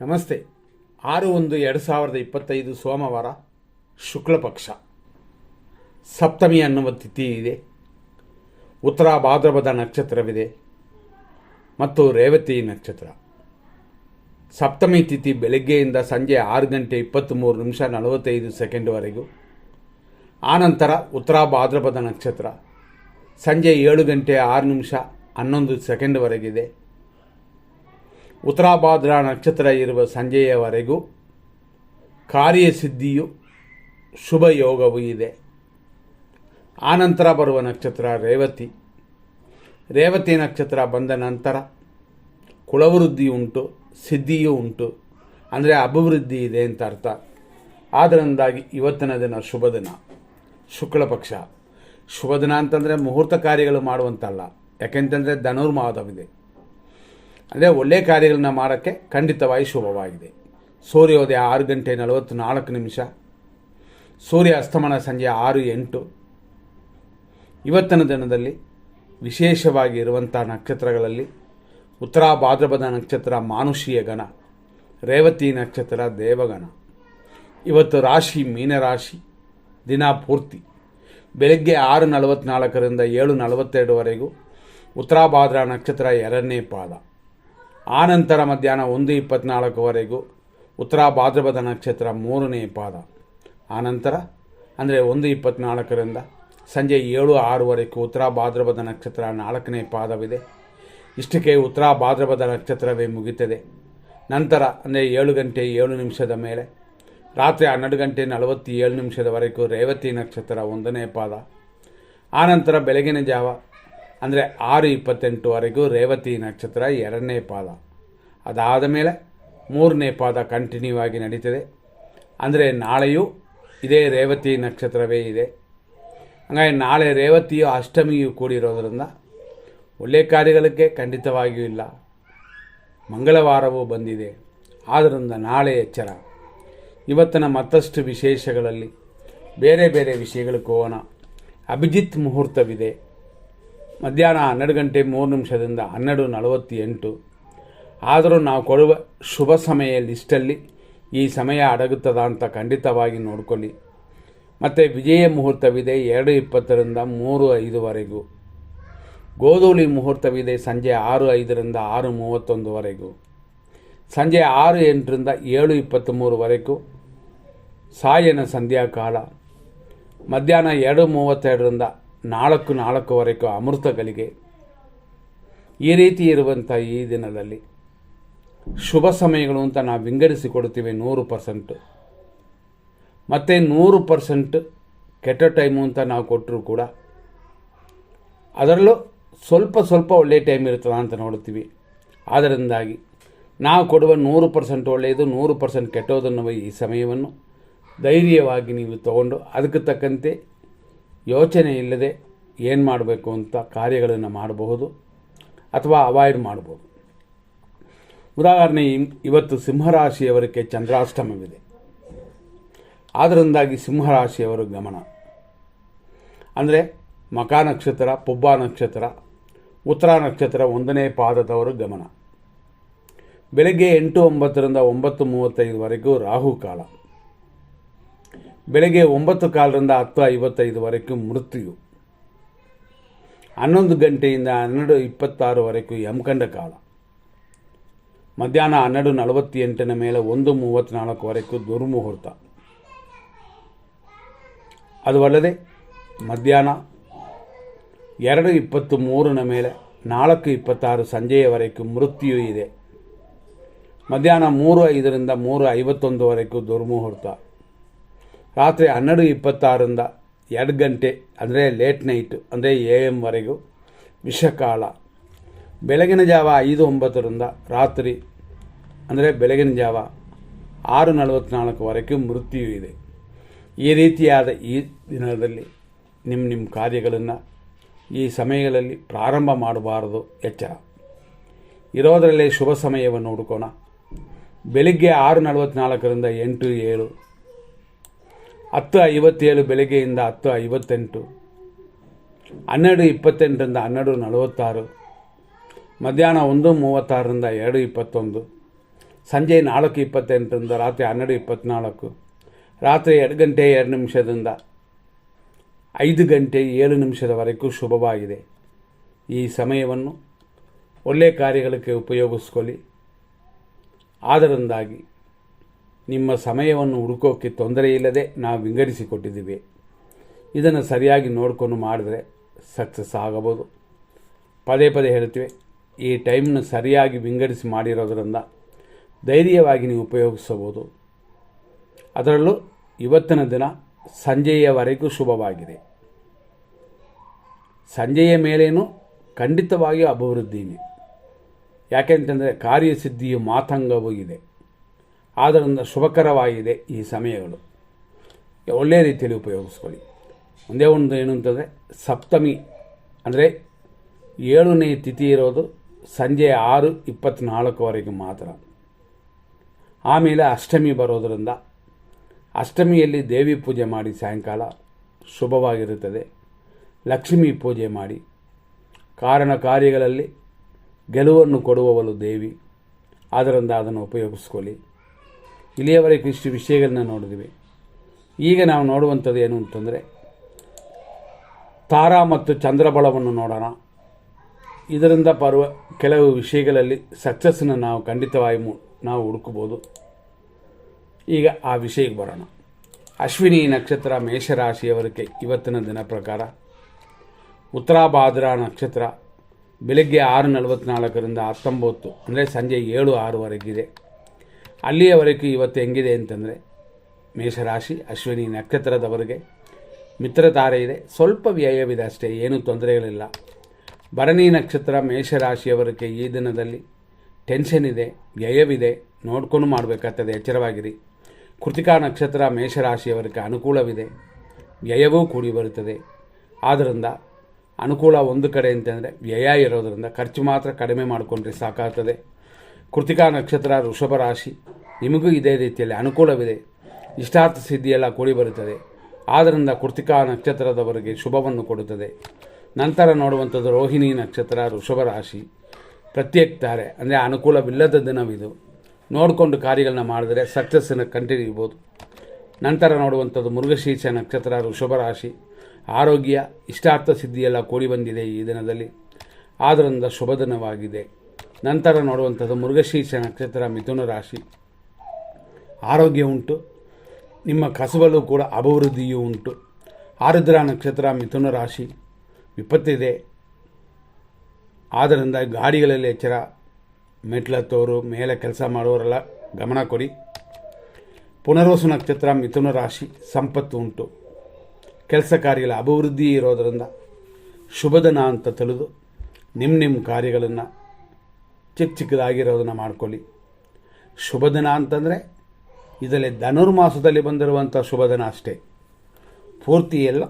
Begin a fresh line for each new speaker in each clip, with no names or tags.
ನಮಸ್ತೆ. ಆರು ಒಂದು ಎರಡು ಸಾವಿರದ ಇಪ್ಪತ್ತೈದು ಸೋಮವಾರ ಶುಕ್ಲ ಪಕ್ಷ. ಸಪ್ತಮಿ ಅನ್ನುವ ತಿಥಿ ಇದೆ. ಉತ್ತರ ಭಾದ್ರಪದ ನಕ್ಷತ್ರವಿದೆ. ಮತ್ತು ರೇವತಿ ನಕ್ಷತ್ರ. ಸಪ್ತಮಿ ತಿಥಿ ಬೆಳಗ್ಗೆಯಿಂದ ಸಂಜೆ ಆರು ಗಂಟೆ ಇಪ್ಪತ್ತ್ಮೂರು ನಿಮಿಷ ನಲವತ್ತೈದು ಸೆಕೆಂಡ್ವರೆಗೂ ಆನಂತರ ಉತ್ತರ ಭಾದ್ರಪದ ನಕ್ಷತ್ರ. ಸಂಜೆ ಏಳು ಗಂಟೆ ಆರು ನಿಮಿಷ ಹನ್ನೊಂದು ಸೆಕೆಂಡ್ವರೆಗಿದೆ ಉತ್ತರಾಭಾದ್ರ ನಕ್ಷತ್ರ ಇರುವ ಸಂಜೆಯವರೆಗೂ ಕಾರ್ಯಸಿದ್ಧಿಯು ಶುಭ ಯೋಗವೂ ಇದೆ. ಆನಂತರ ಬರುವ ನಕ್ಷತ್ರ ರೇವತಿ. ರೇವತಿ ನಕ್ಷತ್ರ ಬಂದ ನಂತರ ಕುಲವೃದ್ಧಿ ಉಂಟು, ಸಿದ್ಧಿಯೂ ಉಂಟು. ಅಂದರೆ ಅಭಿವೃದ್ಧಿ ಇದೆ ಅಂತ ಅರ್ಥ. ಆದ್ದರಿಂದಾಗಿ ಇವತ್ತಿನ ದಿನ ಶುಭ ದಿನ. ಶುಕ್ಲ ಪಕ್ಷ. ಶುಭ ದಿನ ಅಂತಂದರೆ ಮುಹೂರ್ತ ಕಾರ್ಯಗಳು ಮಾಡುವಂತಲ್ಲ. ಯಾಕೆಂತಂದರೆ ಧನುರ್ಮಾದವಿದೆ. ಅಂದರೆ ಒಳ್ಳೆಯ ಕಾರ್ಯಗಳನ್ನ ಮಾಡೋಕ್ಕೆ ಖಂಡಿತವಾಗಿ ಶುಭವಾಗಿದೆ. ಸೂರ್ಯೋದಯ ಆರು ಗಂಟೆ ನಲವತ್ತು ನಾಲ್ಕು ನಿಮಿಷ. ಸೂರ್ಯ ಅಸ್ತಮನ ಸಂಜೆ ಆರು ಎಂಟು. ಇವತ್ತಿನ ದಿನದಲ್ಲಿ ವಿಶೇಷವಾಗಿ ಇರುವಂಥ ನಕ್ಷತ್ರಗಳಲ್ಲಿ ಉತ್ತರ ಭಾದ್ರಪದ ನಕ್ಷತ್ರ ಮಾನುಷೀಯ ಗಣ, ರೇವತಿ ನಕ್ಷತ್ರ ದೇವಗಣ. ಇವತ್ತು ರಾಶಿ ಮೀನರಾಶಿ ದಿನ ಪೂರ್ತಿ. ಬೆಳಗ್ಗೆ ಆರು ನಲವತ್ತ್ನಾಲ್ಕರಿಂದ ಏಳು ನಲವತ್ತೆರಡುವರೆಗೂ ಉತ್ತರಾಭಾದ್ರ ನಕ್ಷತ್ರ ಎರಡನೇ ಪಾದ. ಆನಂತರ ಮಧ್ಯಾಹ್ನ ಒಂದು ಇಪ್ಪತ್ತ್ನಾಲ್ಕುವರೆಗೂ ಉತ್ತರ ಭಾದ್ರಪದ ನಕ್ಷತ್ರ ಮೂರನೇ ಪಾದ. ಆನಂತರ ಅಂದರೆ ಒಂದು ಇಪ್ಪತ್ತ್ನಾಲ್ಕರಿಂದ ಸಂಜೆ ಏಳು ಆರೂವರೆಗೂ ಉತ್ತರ ಭಾದ್ರಪದ ನಕ್ಷತ್ರ ನಾಲ್ಕನೇ ಪಾದವಿದೆ. ಇಷ್ಟಕ್ಕೆ ಉತ್ತರ ಭಾದ್ರಪದ ನಕ್ಷತ್ರವೇ ಮುಗಿತದೆ. ನಂತರ, ಅಂದರೆ ಏಳು ಗಂಟೆ ಏಳು ನಿಮಿಷದ ಮೇಲೆ, ರಾತ್ರಿ ಹನ್ನೆರಡು ಗಂಟೆ ನಲವತ್ತೇಳು ನಿಮಿಷದವರೆಗೂ ರೇವತಿ ನಕ್ಷತ್ರ ಒಂದನೇ ಪಾದ. ಆನಂತರ ಬೆಳಗಿನ ಜಾವ ಅಂದರೆ ಆರು ಇಪ್ಪತ್ತೆಂಟುವರೆಗೂ ರೇವತಿ ನಕ್ಷತ್ರ ಎರಡನೇ ಪಾದ. ಅದಾದ ಮೇಲೆ ಮೂರನೇ ಪಾದ ಕಂಟಿನ್ಯೂ ಆಗಿ ನಡೀತದೆ. ಅಂದರೆ ನಾಳೆಯೂ ಇದೇ ರೇವತಿ ನಕ್ಷತ್ರವೇ ಇದೆ. ಹಾಗಾಗಿ ನಾಳೆ ರೇವತಿಯು ಅಷ್ಟಮಿಯು ಕೂಡಿರೋದರಿಂದ ಒಳ್ಳೆಯ ಕಾರ್ಯಗಳಿಗೆ ಖಂಡಿತವಾಗಿಯೂ ಇಲ್ಲ. ಮಂಗಳವಾರವೂ ಬಂದಿದೆ. ಆದ್ದರಿಂದ ನಾಳೆ ಎಚ್ಚರ. ಇವತ್ತಿನ ಮತ್ತಷ್ಟು ವಿಶೇಷಗಳಲ್ಲಿ ಬೇರೆ ಬೇರೆ ವಿಷಯಗಳಿಗೆ ಹೋಗೋಣ. ಅಭಿಜಿತ್ ಮುಹೂರ್ತವಿದೆ. ಮಧ್ಯಾಹ್ನ ಹನ್ನೆರಡು ಗಂಟೆ ಮೂರು ನಿಮಿಷದಿಂದ ಹನ್ನೆರಡು ನಲವತ್ತೆಂಟು. ಆದರೂ ನಾವು ಕೊಡುವ ಶುಭ ಸಮಯ ಲಿಸ್ಟಲ್ಲಿ ಈ ಸಮಯ ಅಡಗುತ್ತದ ಅಂತ ಖಂಡಿತವಾಗಿ ನೋಡ್ಕೊಳ್ಳಿ. ಮತ್ತು ವಿಜಯ ಮುಹೂರ್ತವಿದೆ ಎರಡು ಇಪ್ಪತ್ತರಿಂದ ಮೂರು ಐದುವರೆಗೂ ಗೋಧೂಳಿ ಮುಹೂರ್ತವಿದೆ ಸಂಜೆ ಆರು ಐದರಿಂದ ಆರು ಮೂವತ್ತೊಂದುವರೆಗೂ ಸಂಜೆ ಆರು ಎಂಟರಿಂದ ಏಳು ಇಪ್ಪತ್ತ್ಮೂರುವರೆಗೂ ಸಾಯನ ಸಂಧ್ಯಾಕಾಲ. ಮಧ್ಯಾಹ್ನ ಎರಡು ಮೂವತ್ತೆರಡರಿಂದ ನಾಲ್ಕು ನಾಲ್ಕುವರೆಗೂ ಅಮೃತಗಳಿಗೆ ಈ ರೀತಿ ಇರುವಂಥ ಈ ದಿನದಲ್ಲಿ ಶುಭ ಸಮಯಗಳು ಅಂತ ನಾವು ವಿಂಗಡಿಸಿಕೊಡ್ತೀವಿ ನೂರು ಪರ್ಸೆಂಟು. ಮತ್ತು ನೂರು ಪರ್ಸೆಂಟ್ ಕೆಟ್ಟ ಟೈಮು ಅಂತ ನಾವು ಕೊಟ್ಟರು ಕೂಡ ಅದರಲ್ಲೂ ಸ್ವಲ್ಪ ಸ್ವಲ್ಪ ಒಳ್ಳೆಯ ಟೈಮ್ ಇರ್ತದ ಅಂತ ನೋಡ್ತೀವಿ ಆದ್ದರಿಂದಾಗಿ ನಾವು ಕೊಡುವ ನೂರು ಪರ್ಸೆಂಟ್ ಒಳ್ಳೆಯದು, ನೂರು ಪರ್ಸೆಂಟ್ ಕೆಟ್ಟೋದನ್ನು ಈ ಸಮಯವನ್ನು ಧೈರ್ಯವಾಗಿ ನೀವು ತಗೊಂಡು ಅದಕ್ಕೆ ತಕ್ಕಂತೆ ಯೋಚನೆ ಇಲ್ಲದೆ ಏನು ಮಾಡಬೇಕು ಅಂತ ಕಾರ್ಯಗಳನ್ನು ಮಾಡಬಹುದು ಅಥವಾ ಅವಾಯ್ಡ್ ಮಾಡ್ಬೋದು ಉದಾಹರಣೆ ಇವತ್ತು ಸಿಂಹರಾಶಿಯವರಿಗೆ ಚಂದ್ರಾಷ್ಟಮವಿದೆ. ಆದ್ದರಿಂದಾಗಿ ಸಿಂಹರಾಶಿಯವರು ಗಮನ. ಅಂದರೆ, ಮಕ ನಕ್ಷತ್ರ, ಪುಬ್ಬ ನಕ್ಷತ್ರ, ಉತ್ತರ ನಕ್ಷತ್ರ ಒಂದನೇ ಪಾದದವರು ಗಮನ. ಬೆಳಗ್ಗೆ ಎಂಟು ಒಂಬತ್ತರಿಂದ ಒಂಬತ್ತು ಮೂವತ್ತೈದುವರೆಗೂ ರಾಹು ಕಾಲ. ಬೆಳಗ್ಗೆ ಒಂಬತ್ತು ಕಾಲರಿಂದ ಹತ್ತು ಐವತ್ತೈದುವರೆಗೂ ಮೃತ್ಯು. ಹನ್ನೊಂದು ಗಂಟೆಯಿಂದ ಹನ್ನೆರಡು ಇಪ್ಪತ್ತಾರುವರೆಗೂ ಯಮಕಂಡ ಕಾಲ. ಮಧ್ಯಾಹ್ನ ಹನ್ನೆರಡು ನಲವತ್ತೆಂಟನ ಮೇಲೆ ಒಂದು ಮೂವತ್ತ್ನಾಲ್ಕುವರೆಗೂ ದುರ್ಮುಹೂರ್ತ. ಅದು ಅಲ್ಲದೆ ಮಧ್ಯಾಹ್ನ ಎರಡು ಇಪ್ಪತ್ತು ಮೂರನ ಮೇಲೆ ನಾಲ್ಕು ಇಪ್ಪತ್ತಾರು ಸಂಜೆಯವರೆಗೂ ಮೃತ್ಯು ಇದೆ. ಮಧ್ಯಾಹ್ನ ಮೂರು ಐದರಿಂದ ಮೂರು ಐವತ್ತೊಂದುವರೆಗೂ ದುರ್ಮುಹೂರ್ತ. ರಾತ್ರಿ ಹನ್ನೆರಡು ಇಪ್ಪತ್ತಾರರಿಂದ ಎರಡು ಗಂಟೆ, ಅಂದರೆ ಲೇಟ್ ನೈಟು ಅಂದರೆ ಎ ಎಮ್ವರೆಗೂ ವಿಷಕಾಲ ಬೆಳಗಿನ ಜಾವ ಐದು ಒಂಬತ್ತರಿಂದ ರಾತ್ರಿ, ಅಂದರೆ ಬೆಳಗಿನ ಜಾವ ಆರು ನಲವತ್ತ್ನಾಲ್ಕುವರೆಗೂ ಮೃತ್ಯು ಇದೆ. ಈ ರೀತಿಯಾದ ಈ ದಿನದಲ್ಲಿ ನಿಮ್ಮ ನಿಮ್ಮ ಕಾರ್ಯಗಳನ್ನು ಈ ಸಮಯಗಳಲ್ಲಿ ಪ್ರಾರಂಭ ಮಾಡಬಾರದು, ಎಚ್ಚರ. ಇರೋದರಲ್ಲೇ ಶುಭ ಸಮಯವನ್ನು ಹುಡುಕೋಣ. ಬೆಳಿಗ್ಗೆ ಆರು ನಲವತ್ತ್ನಾಲ್ಕರಿಂದ ಎಂಟು ಏಳು ಹತ್ತು ಐವತ್ತೇಳು ಬೆಳಗ್ಗೆಯಿಂದ ಹತ್ತು ಐವತ್ತೆಂಟು, ಹನ್ನೆರಡು ಇಪ್ಪತ್ತೆಂಟರಿಂದ ಹನ್ನೆರಡು ನಲವತ್ತಾರು, ಮಧ್ಯಾಹ್ನ ಒಂದು ಮೂವತ್ತಾರರಿಂದ ಎರಡು ಇಪ್ಪತ್ತೊಂದು, ಸಂಜೆ ನಾಲ್ಕು ಇಪ್ಪತ್ತೆಂಟರಿಂದ ರಾತ್ರಿ ಹನ್ನೆರಡು ಇಪ್ಪತ್ತ್ನಾಲ್ಕು ರಾತ್ರಿ ಎರಡು ಗಂಟೆ ಎರಡು ನಿಮಿಷದಿಂದ ಐದು ಗಂಟೆ ಏಳು ನಿಮಿಷದವರೆಗೂ ಶುಭವಾಗಿದೆ. ಈ ಸಮಯವನ್ನು ಒಳ್ಳೆಯ ಕಾರ್ಯಗಳಿಗೆ ಉಪಯೋಗಿಸ್ಕೊಳ್ಳಿ. ಆದರಿಂದಾಗಿ ನಿಮ್ಮ ಸಮಯವನ್ನು ಹುಡುಕೋಕ್ಕೆ ತೊಂದರೆ ಇಲ್ಲದೆ ನಾವು ವಿಂಗಡಿಸಿಕೊಟ್ಟಿದ್ದೀವಿ. ಇದನ್ನು ಸರಿಯಾಗಿ ನೋಡಿಕೊಂಡು ಮಾಡಿದ್ರೆ ಸಕ್ಸಸ್ ಆಗಬಹುದು. ಪದೇ ಪದೇ ಹೇಳ್ತೀವಿ ಈ ಟೈಮ್ನ ಸರಿಯಾಗಿ ವಿಂಗಡಿಸಿ ಮಾಡಿರೋದ್ರಿಂದ ಧೈರ್ಯವಾಗಿ ನೀವು ಉಪಯೋಗಿಸಬಹುದು. ಅದರಲ್ಲೂ ಇವತ್ತಿನ ದಿನ ಸಂಜೆಯವರೆಗೂ ಶುಭವಾಗಿದೆ. ಸಂಜೆಯ ಮೇಲೇನು ಖಂಡಿತವಾಗಿಯೂ ಅಭಿವೃದ್ಧಿನೇ ಯಾಕೆಂತಂದರೆ ಕಾರ್ಯಸಿದ್ಧಿಯು ಮಾತಂಗವೂ ಇದೆ. ಆದ್ದರಿಂದ ಶುಭಕರವಾಗಿದೆ ಈ ಸಮಯಗಳು. ಒಳ್ಳೆಯ ರೀತಿಯಲ್ಲಿ ಉಪಯೋಗಿಸ್ಕೊಳ್ಳಿ. ಒಂದೇ ಒಂದು ಏನು ಅಂತಂದರೆ, ಸಪ್ತಮಿ ಅಂದರೆ ಏಳನೇ ತಿಥಿ ಇರೋದು ಸಂಜೆ ಆರು ಇಪ್ಪತ್ತ್ನಾಲ್ಕುವರೆಗೆ ಮಾತ್ರ. ಆಮೇಲೆ ಅಷ್ಟಮಿ ಬರೋದರಿಂದ ಅಷ್ಟಮಿಯಲ್ಲಿ ದೇವಿ ಪೂಜೆ ಮಾಡಿ ಸಾಯಂಕಾಲ ಶುಭವಾಗಿರುತ್ತದೆ. ಲಕ್ಷ್ಮೀ ಪೂಜೆ ಮಾಡಿ. ಕಾರಣ ಕಾರ್ಯಗಳಲ್ಲಿ ಗೆಲುವನ್ನು ಕೊಡುವವಳು ದೇವಿ. ಆದ್ದರಿಂದ ಅದನ್ನು ಉಪಯೋಗಿಸ್ಕೊಳ್ಳಿ. ಇಲ್ಲಿಯವರೆಗೂ ಇಷ್ಟು ವಿಷಯಗಳನ್ನ ನೋಡಿದ್ವಿ. ಈಗ ನಾವು ನೋಡುವಂಥದ್ದು ಏನು ಅಂತಂದರೆ, ತಾರಾ ಮತ್ತು ಚಂದ್ರಬಲವನ್ನು ನೋಡೋಣ. ಇದರಿಂದ ಬರುವ ಕೆಲವು ವಿಷಯಗಳಲ್ಲಿ ಸಕ್ಸಸ್ಸನ್ನು ನಾವು ಖಂಡಿತವಾಗಿ ನಾವು ಹುಡುಕಬೋದು ಈಗ ಆ ವಿಷಯಕ್ಕೆ ಬರೋಣ. ಅಶ್ವಿನಿ ನಕ್ಷತ್ರ ಮೇಷರಾಶಿಯವರಿಗೆ ಇವತ್ತಿನ ದಿನ ಪ್ರಕಾರ ಉತ್ತರಾಭಾದ್ರ ನಕ್ಷತ್ರ ಬೆಳಗ್ಗೆ ಆರು ನಲವತ್ತ್ನಾಲ್ಕರಿಂದ ಹತ್ತೊಂಬತ್ತು, ಅಂದರೆ ಸಂಜೆ ಏಳು ಆರುವರೆಗಿದೆ ಅಲ್ಲಿಯವರೆಗೂ ಇವತ್ತು ಹೆಂಗಿದೆ ಅಂತಂದರೆ ಮೇಷರಾಶಿ, ಅಶ್ವಿನಿ ನಕ್ಷತ್ರದವರೆಗೆ ಮಿತ್ರತಾರೆ ಇದೆ. ಸ್ವಲ್ಪ ವ್ಯಯವಿದೆ ಅಷ್ಟೇ, ಏನೂ ತೊಂದರೆಗಳಿಲ್ಲ. ಭರಣಿ ನಕ್ಷತ್ರ ಮೇಷರಾಶಿಯವರಿಗೆ ಈ ದಿನದಲ್ಲಿ ಟೆನ್ಷನ್ ಇದೆ, ವ್ಯಯವಿದೆ. ನೋಡ್ಕೊಂಡು ಮಾಡಬೇಕಾಗ್ತದೆ, ಎಚ್ಚರವಾಗಿರಿ. ಕೃತಿಕಾ ನಕ್ಷತ್ರ ಮೇಷರಾಶಿಯವರಿಗೆ ಅನುಕೂಲವಿದೆ. ವ್ಯಯವೂ ಕೂಡಿ ಬರುತ್ತದೆ. ಆದ್ದರಿಂದ ಅನುಕೂಲ ಒಂದು ಕಡೆ ಅಂತಂದರೆ ವ್ಯಯ ಇರೋದರಿಂದ ಖರ್ಚು ಮಾತ್ರ ಕಡಿಮೆ ಮಾಡಿಕೊಂಡ್ರೆ ಸಾಕಾಗ್ತದೆ. ಕೃತಿಕಾ ನಕ್ಷತ್ರ ವೃಷಭ ರಾಶಿ. ನಿಮಗೂ ಇದೇ ರೀತಿಯಲ್ಲಿ ಅನುಕೂಲವಿದೆ. ಇಷ್ಟಾರ್ಥ ಸಿದ್ಧಿಯೆಲ್ಲ ಕೂಡಿ ಬರುತ್ತದೆ. ಆದ್ದರಿಂದ ಕೃತಿಕಾ ನಕ್ಷತ್ರದವರಿಗೆ ಶುಭವನ್ನು ಕೊಡುತ್ತದೆ. ನಂತರ ನೋಡುವಂಥದ್ದು ರೋಹಿಣಿ ನಕ್ಷತ್ರ ವೃಷಭ ರಾಶಿ. ಪ್ರತ್ಯೇಕ ತಾರೆ ಅಂದರೆ ಅನುಕೂಲವಿಲ್ಲದ ದಿನವಿದು. ನೋಡಿಕೊಂಡು ಕಾರ್ಯಗಳನ್ನ ಮಾಡಿದರೆ ಸಕ್ಸಸ್ಸನ್ನು ಕಂಟಿನ್ಯೂಬೋದು ನಂತರ ನೋಡುವಂಥದ್ದು ಮೃಗಶೀರ್ಷ ನಕ್ಷತ್ರ ವೃಷಭ ರಾಶಿ. ಆರೋಗ್ಯ, ಇಷ್ಟಾರ್ಥ ಸಿದ್ಧಿಯೆಲ್ಲ ಕೂಡಿ ಬಂದಿದೆ ಈ ದಿನದಲ್ಲಿ. ಆದ್ದರಿಂದ ಶುಭ ದಿನವಾಗಿದೆ. ನಂತರ ನೋಡುವಂಥದ್ದು ಮೃಗಶೀರ್ಷ ನಕ್ಷತ್ರ ಮಿಥುನ ರಾಶಿ. ಆರೋಗ್ಯ ಉಂಟು. ನಿಮ್ಮ ಕಸುಬಲು ಕೂಡ ಅಭಿವೃದ್ಧಿಯೂ ಉಂಟು. ಆರುದ್ರ ನಕ್ಷತ್ರ ಮಿಥುನ ರಾಶಿ. ವಿಪತ್ತಿದೆ ಆದ್ದರಿಂದ ಗಾಡಿಗಳಲ್ಲಿ ಎಚ್ಚರ. ಮೆಟ್ಲತ್ತೋರು, ಮೇಲೆ ಕೆಲಸ ಮಾಡುವವರೆಲ್ಲ ಗಮನ ಕೊಡಿ. ಪುನರ್ವಸು ನಕ್ಷತ್ರ ಮಿಥುನ ರಾಶಿ, ಸಂಪತ್ತು ಉಂಟು. ಕೆಲಸ ಕಾರ್ಯಗಳ ಅಭಿವೃದ್ಧಿ ಇರೋದರಿಂದ ಶುಭದನ ಅಂತ ತಿಳಿದು ನಿಮ್ಮ ನಿಮ್ಮ ಕಾರ್ಯಗಳನ್ನು ಚಿಕ್ಕ ಚಿಕ್ಕದಾಗಿರೋದನ್ನು ಮಾಡ್ಕೊಳ್ಳಿ. ಶುಭದಿನ ಅಂತಂದರೆ ಇದರಲ್ಲಿ ಧನುರ್ಮಾಸದಲ್ಲಿ ಬಂದಿರುವಂಥ ಶುಭದಿನ ಅಷ್ಟೇ. ಪೂರ್ತಿ ಎಲ್ಲ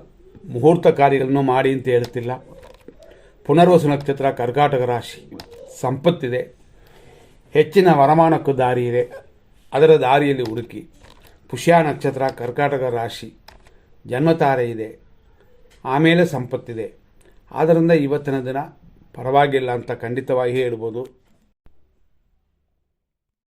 ಮುಹೂರ್ತ ಕಾರ್ಯಗಳನ್ನು ಮಾಡಿ ಅಂತ ಹೇಳ್ತಿಲ್ಲ ಪುನರ್ವಸು ನಕ್ಷತ್ರ ಕರ್ಕಾಟಕ ರಾಶಿ ಸಂಪತ್ತಿದೆ. ಹೆಚ್ಚಿನ ವರಮಾನಕ್ಕೂ ದಾರಿ ಇದೆ. ಅದರ ದಾರಿಯಲ್ಲಿ ಹುಡುಕಿ. ಪುಷ್ಯ ನಕ್ಷತ್ರ ಕರ್ಕಾಟಕ ರಾಶಿ ಜನ್ಮತಾರೆ ಇದೆ. ಆಮೇಲೆ ಸಂಪತ್ತಿದೆ. ಆದ್ದರಿಂದ ಇವತ್ತಿನ ದಿನ ಪರವಾಗಿಲ್ಲ ಅಂತ ಖಂಡಿತವಾಗಿ ಹೇಳ್ಬೋದು.